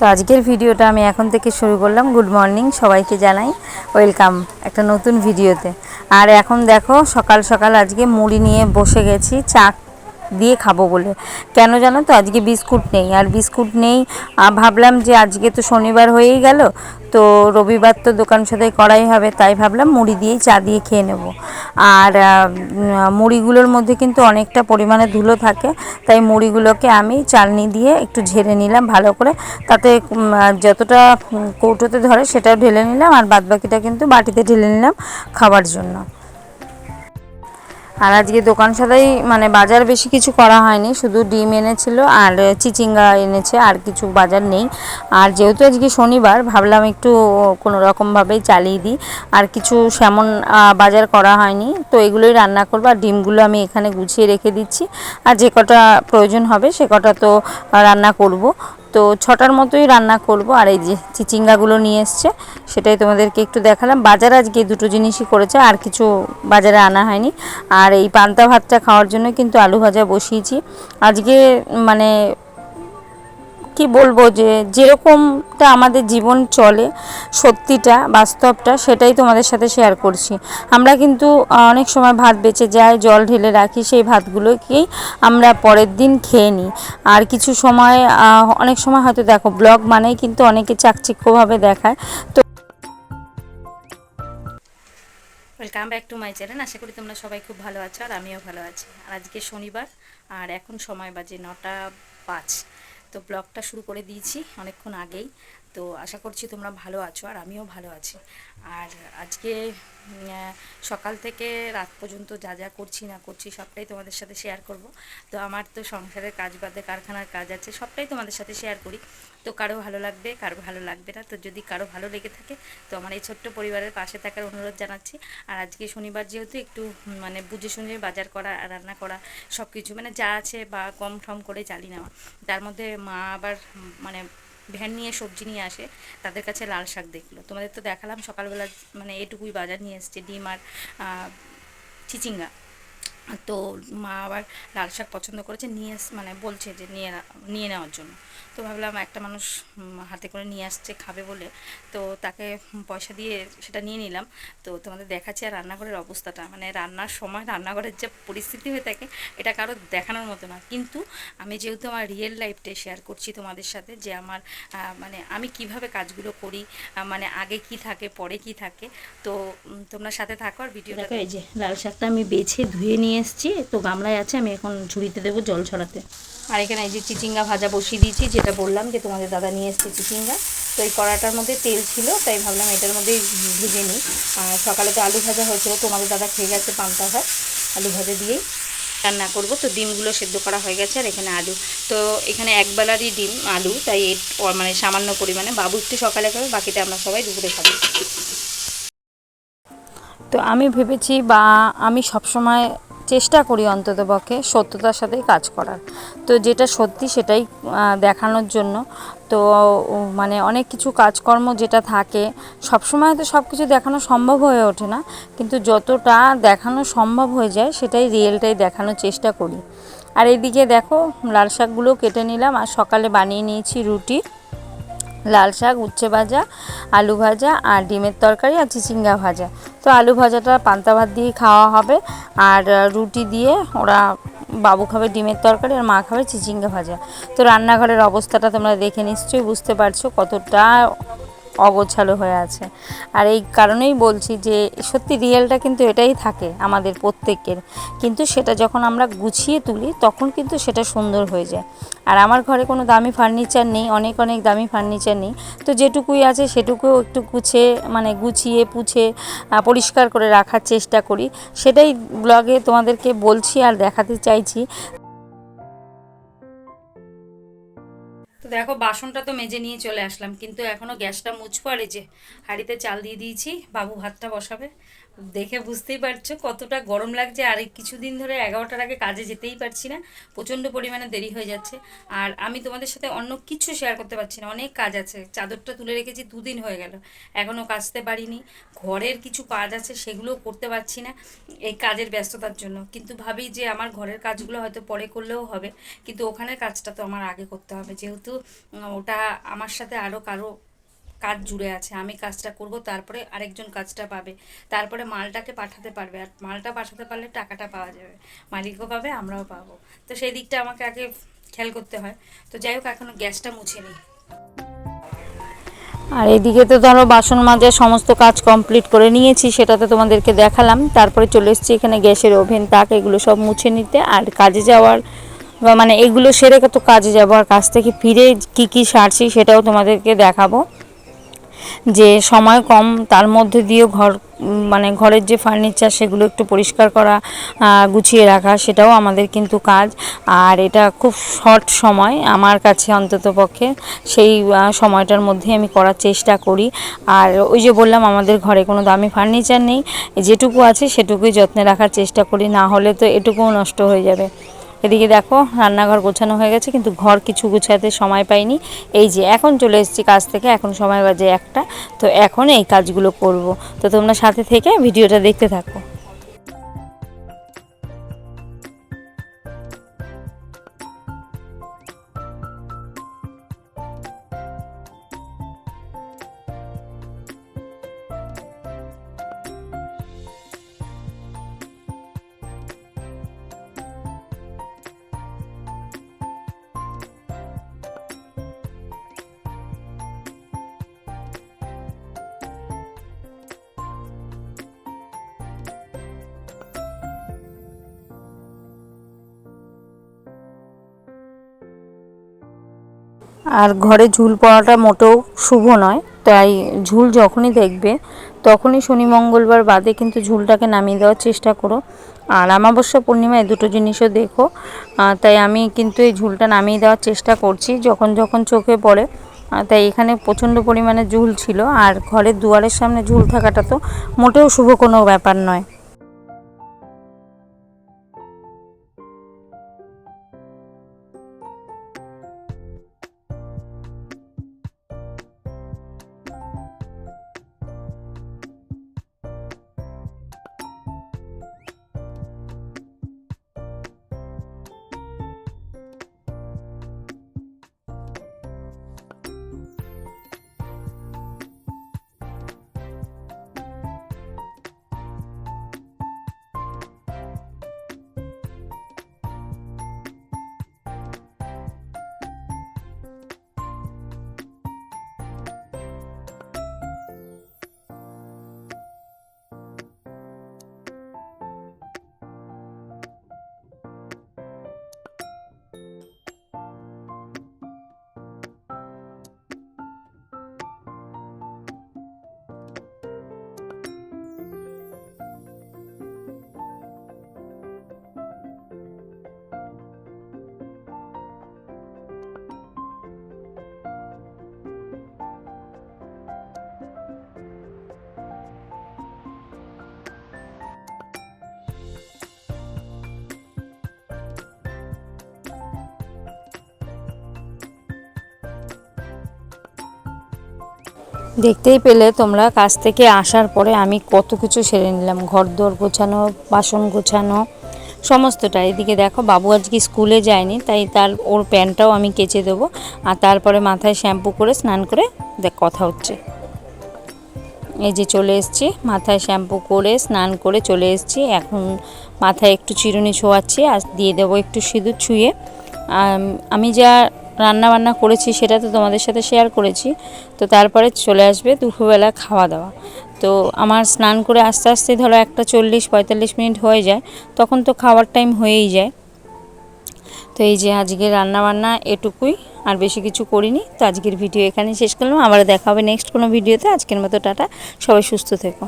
তো আজকের ভিডিওটা আমি এখন থেকে শুরু করলাম। গুড মর্নিং সবাইকে জানাই। ওয়েলকাম একটা নতুন ভিডিওতে। আর এখন দেখো সকাল সকাল আজকে মুড়ি নিয়ে বসে গেছি, চা দিয়ে খাব বলে। কেন জানো তো? আজকে বিস্কুট নেই। আর বিস্কুট নেই ভাবলাম যে আজকে তো শনিবার হয়েই গেল, তো রবিবার তো দোকান সাথে করাই হবে, তাই ভাবলাম মুড়ি দিয়েই চা দিয়ে খেয়ে নেব। আর মুড়িগুলোর মধ্যে কিন্তু অনেকটা পরিমাণে ধুলো থাকে, তাই মুড়িগুলোকে আমি চালনি দিয়ে একটু ঝেড়ে নিলাম ভালো করে। তাতে যতটা কৌটোতে ধরে সেটাও ঢেলে নিলাম, আর বাদবাকিটা কিন্তু বাটিতে ঢেলে নিলাম খাবার জন্য। আর আজকে দোকান সাদাই মানে বাজার বেশি কিছু করা হয়নি, শুধু ডিম এনেছিল আর চিচিঙ্গা এনেছে, আর কিছু বাজার নেই। আর যেহেতু আজকে শনিবার, ভাবলাম একটু কোনো রকমভাবেই চালিয়ে দিই। আর কিছু সেমন বাজার করা হয়নি, তো এগুলোই রান্না করব। আর ডিমগুলো আমি এখানে গুছিয়ে রেখে দিচ্ছি। আর যে কটা প্রয়োজন হবে, সে কটা তো রান্না করব। তো ছটার মতোই রান্না করব, আর এই যে চিচিঙ্গাগুলো নিয়ে এসছে, সেটাই তোমাদেরকে একটু দেখালাম। বাজার আজকে দুটো জিনিসই করেছে, আর কিছু বাজারে আনা হয়নি। আর এই পান্তা ভাতটা খাওয়ার জন্য কিন্তু আলু ভাজা বসিয়েছি। আজকে মানে কি বলব যে, যেরকমটা আমাদের জীবন চলে, সত্যিটা, বাস্তবটা, সেটাই তোমাদের সাথে শেয়ার করছি। আমরা কিন্তু অনেক সময় ভাত বেঁচে যায়, জল ঢেলে রাখি, সেই ভাতগুলোকেই আমরা পরের দিন খেয়ে নিই। আর কিছু সময় অনেক সময় হয়তো দেখো, ব্লগ মানেই কিন্তু অনেকে চাকচিক্যভাবে দেখায়। তো welcome back to my channel আশা করি তোমরা সবাই খুব ভালো আছো, আর আমিও ভালো আছি। আর আজকে শনিবার, আর এখন সময় বাজে নটা পাঁচ। তো ব্লগটা শুরু করে দিয়েছি অনেকক্ষণ আগেই। তো আশা করছি তোমরা ভালো আছো আর আমিও ভালো আছি। আর আজকে সকাল থেকে রাত পর্যন্ত যা যা করছি না করছি সবটাই তোমাদের সাথে শেয়ার করব। তো আমার তো সংসারের কাজ বাদে কারখানার কাজ আছে, সবটাই তোমাদের সাথে শেয়ার করি। তো কারও ভালো লাগবে, কারও ভালো লাগবে না। তো যদি কারও ভালো লেগে থাকে, তো আমার এই ছোট্ট পরিবারের পাশে থাকার অনুরোধ জানাচ্ছি। আর আজকে শনিবার যেহেতু একটু মানে বুঝে শুনে বাজার করা, রান্না করা সব কিছু মানে যা আছে বা কম ঠম করে চালিয়ে নেওয়া। তার মধ্যে মা আবার মানে ভ্যান নিয়ে সবজি নিয়ে আসে, তাদের কাছে লাল শাক দেখল। তোমাদের তো দেখালাম সকালবেলা মানে এটুকুই বাজার নিয়ে এসছে, ডিম আর চিচিঙ্গা। তো মা আবার লাল শাক পছন্দ করেছে নিয়ে মানে বলছে যে নিয়ে নিয়ে নেওয়ার জন্য। তো ভাবলাম একটা মানুষ হাতে করে নিয়ে আসছে খাবে বলে। তো তাকে পয়সা দিয়ে সেটা নিয়ে নিলাম। তো তোমাদের দেখাচ্ছি আর রান্নাঘরের অবস্থাটা। মানে রান্নার সময় রান্নাঘরের যে পরিস্থিতি হয়ে থাকে এটা কারও দেখানোর মতো না। কিন্তু আমি যেহেতু আমার রিয়েল লাইফটা শেয়ার করছি তোমাদের সাথে যে আমার মানে আমি কীভাবে কাজগুলো করি মানে আগে কি থাকে পরে কি থাকে তো তোমরা সাথে থাকো আর ভিডিওটা এই যে লাল শাকটা আমি বেছে ধুয়ে নিয়ে এসেছি, তো গামলায় আছে, আমি এখন ঝুড়িতে দেবো জল ছড়াতে। আর এখানে এই যে চিচিঙ্গা ভাজা বসিয়ে দিয়েছি, যেটা বললাম যে তোমাদের দাদা নিয়ে এসছে চিচিঙ্গা। তো এই কড়াটার মধ্যে তেল ছিল, তাই ভাবলাম এটার মধ্যেই ভেজে নিই। আর সকালে তো আলু ভাজা হয়েছিল, তোমাদের দাদা খেয়ে গেছে পান্তা ভাত, আলু ভাজা দিয়েই রান্না করব। তো ডিমগুলো সেদ্ধ করা হয়ে গেছে, আর এখানে আলু। তো এখানে একবেলারই ডিম, আলু, তাই এর মানে সামান্য পরিমাণে। বাবু একটু সকালে খাবে, বাকিটা আমরা সবাই দুপুরে খাব। তো আমি ভেবেছি বা আমি সবসময় চেষ্টা করি অন্ততপক্ষে সত্যতার সাথেই কাজ করার। তো যেটা সত্যি সেটাই দেখানোর জন্য। তো মানে অনেক কিছু কাজকর্ম যেটা থাকে, সবসময় তো সব কিছু দেখানো সম্ভব হয়ে ওঠে না, কিন্তু যতটা দেখানো সম্ভব হয়ে যায়, সেটাই রিয়েলটাই দেখানোর চেষ্টা করি। আর এইদিকে দেখো, লাল শাকগুলো কেটে নিলাম, আর সকালে বানিয়ে নিয়েছি রুটি। লাল শাক, উচ্ছে ভাজা, আলু ভাজা আর ডিমের তরকারি আর চিচিঙ্গা ভাজা। তো আলু ভাজাটা পান্তা ভাত দিয়ে খাওয়া হবে আর রুটি দিয়ে ওরা বাবু খাবে ডিমের তরকারি আর মা খাবে চিচিঙ্গা ভাজা। তো রান্নাঘরের অবস্থাটা তোমরা দেখে নিশ্চয়ই বুঝতে পারছ কতটা অগোছালো হয়ে আছে। আর এই কারণেই বলছি যে, সত্যি রিয়েলটা কিন্তু এটাই থাকে আমাদের প্রত্যেকের। কিন্তু সেটা যখন আমরা গুছিয়ে তুলি, তখন কিন্তু সেটা সুন্দর হয়ে যায়। আর আমার ঘরে কোনো দামি ফার্নিচার নেই, অনেক অনেক দামি ফার্নিচার নেই। তো যেটুকুই আছে, সেটুকুও একটু গুছিয়ে মানে গুছিয়ে, পুছে পরিষ্কার করে রাখার চেষ্টা করি। সেটাই ব্লগে তোমাদেরকে বলছি আর দেখাতে চাইছি। দেখো, বাসনটা তো মেজে নিয়ে চলে আসলাম, কিন্তু এখনও গ্যাসটা মুছবো। আর যে হাঁড়িতে চাল দিয়ে দিয়েছি, বাবু ভাতটা বসাবে। দেখে বুঝতেই পারছ কতটা গরম লাগছে। আর কিছুদিন ধরে এগারোটার আগে কাজে যেতেই পারছি না, প্রচণ্ড পরিমাণে দেরি হয়ে যাচ্ছে। আর আমি তোমাদের সাথে অন্য কিছু শেয়ার করতে পারছি না, অনেক কাজ আছে। চাদরটা তুলে রেখেছি, দুদিন হয়ে গেল। এখনও কাচতে পারিনি। ঘরের কিছু কাজ আছে, সেগুলোও করতে পারছি না এই কাজের ব্যস্ততার জন্য। কিন্তু ভাবি যে আমার ঘরের কাজগুলো হয়তো পরে করলেও হবে। কিন্তু ওখানের কাজটা তো আমার আগে করতে হবে। যেহেতু ওটা আমার সাথে আরও কারও কাজ জুড়ে আছে, আমি কাজটা করব, তারপরে আরেকজন কাজটা পাবে, তারপরে মালটাকে পাঠাতে পারবে, আর মালটা পাঠাতে পারলে টাকাটা পাওয়া যাবে, মালিকও পাবে, আমরাও পাবো। তো সেই দিকটা আমাকে আগে খেয়াল করতে হয়। তো যাই হোক এখনও গ্যাসটা মুছে নিই। আর এদিকে তো ধরো বাসন মাজার সমস্ত কাজ কমপ্লিট করে নিয়েছি, সেটাতে তোমাদেরকে দেখালাম। তারপরে চলে এসেছি এখানে গ্যাসের ওভেন, তাক, এগুলো সব মুছে নিতে। আর কাজে যাওয়ার মানে এগুলো সেরে কত কাজে যাব, আর কাজ থেকে ফিরে কি কি সারছি সেটাও তোমাদেরকে দেখাবো। যে সময় কম, তার মধ্যে দিয়েও ঘর মানে ঘরের যে ফার্নিচার সেগুলো একটু পরিষ্কার করা গুছিয়ে রাখা, সেটাও আমাদের কিন্তু কাজ। আর এটা খুব শর্ট সময় আমার কাছে অন্তত পক্ষে। সেই সময়টার মধ্যে আমি করার চেষ্টা করি। আর ওই যে বললাম, আমাদের ঘরে কোনো দামি ফার্নিচার নেই। যেটুকু আছে সেটুকুই যত্নে রাখার চেষ্টা করি, না হলে তো এটুকুও নষ্ট হয়ে যাবে। এদিকে দেখো, রান্নাঘর গোছানো হয়ে গেছে, কিন্তু ঘর কিছু গুছাতে সময় পাইনি। এই যে, এখন চলে এসেছি কাজ থেকে, এখন সময় বাজে একটা, তো এখন এই কাজগুলো করব। তো তোমরা সাথে থেকে ভিডিওটা দেখতে থাকো। আর ঘরে ঝুল পড়াটা মোটেও শুভ নয়। তাই ঝুল যখনই দেখবে, তখনই শনি মঙ্গলবার বাদে কিন্তু ঝুলটাকে নামিয়ে দেওয়ার চেষ্টা করো। আর আমাবস্যা পূর্ণিমা এই দুটো জিনিসও দেখো। তাই আমি কিন্তু এই ঝুলটা নামিয়ে দেওয়ার চেষ্টা করছি, যখন যখন চোখে পড়ে। তাই এখানে প্রচণ্ড পরিমাণে ঝুল ছিল। আর ঘরের দুয়ারের সামনে ঝুল থাকাটা তো মোটেও শুভ কোনো ব্যাপার নয়। দেখতেই পেলে তোমরা কাজ থেকে আসার পরে আমি কত কিছু সেরে নিলাম। ঘর দোর গোছানো বাসন গোছানো সমস্তটা। এদিকে দেখো বাবু আজকে স্কুলে যায়নি তাই তার ওর প্যান্টটাও আমি কেচে দেবো আর তারপরে মাথায় শ্যাম্পু করে স্নান করে দেখ কথা হচ্ছে। এই যে চলে এসেছি মাথায় শ্যাম্পু করে স্নান করে চলে এসেছি। এখন মাথায় একটু চিরুনি ছোঁয়াচ্ছি আর দিয়ে দেবো একটু সিঁদুর ছুঁয়ে। আম, যা রান্না বান্না করেছি সেটা তো তোমাদের সাথে শেয়ার করেছি। তো তারপরে চলে আসবে দুপুরবেলা খাওয়া দাওয়া। তো আমার স্নান করে আস্তে আস্তে ধরো একটা চল্লিশ পঁয়তাল্লিশ মিনিট হয়ে যায়, তখন তো খাওয়ার টাইম হয়েই যায়। তো এই যে আজকে রান্না বান্না এটুকুই, আর বেশি কিছু করিনি। তো আজকের ভিডিও এখানেই শেষ করলাম। আবার দেখা হবে নেক্সট কোনো ভিডিওতে আজকের মতো টাটা। সবাই সুস্থ থেকো।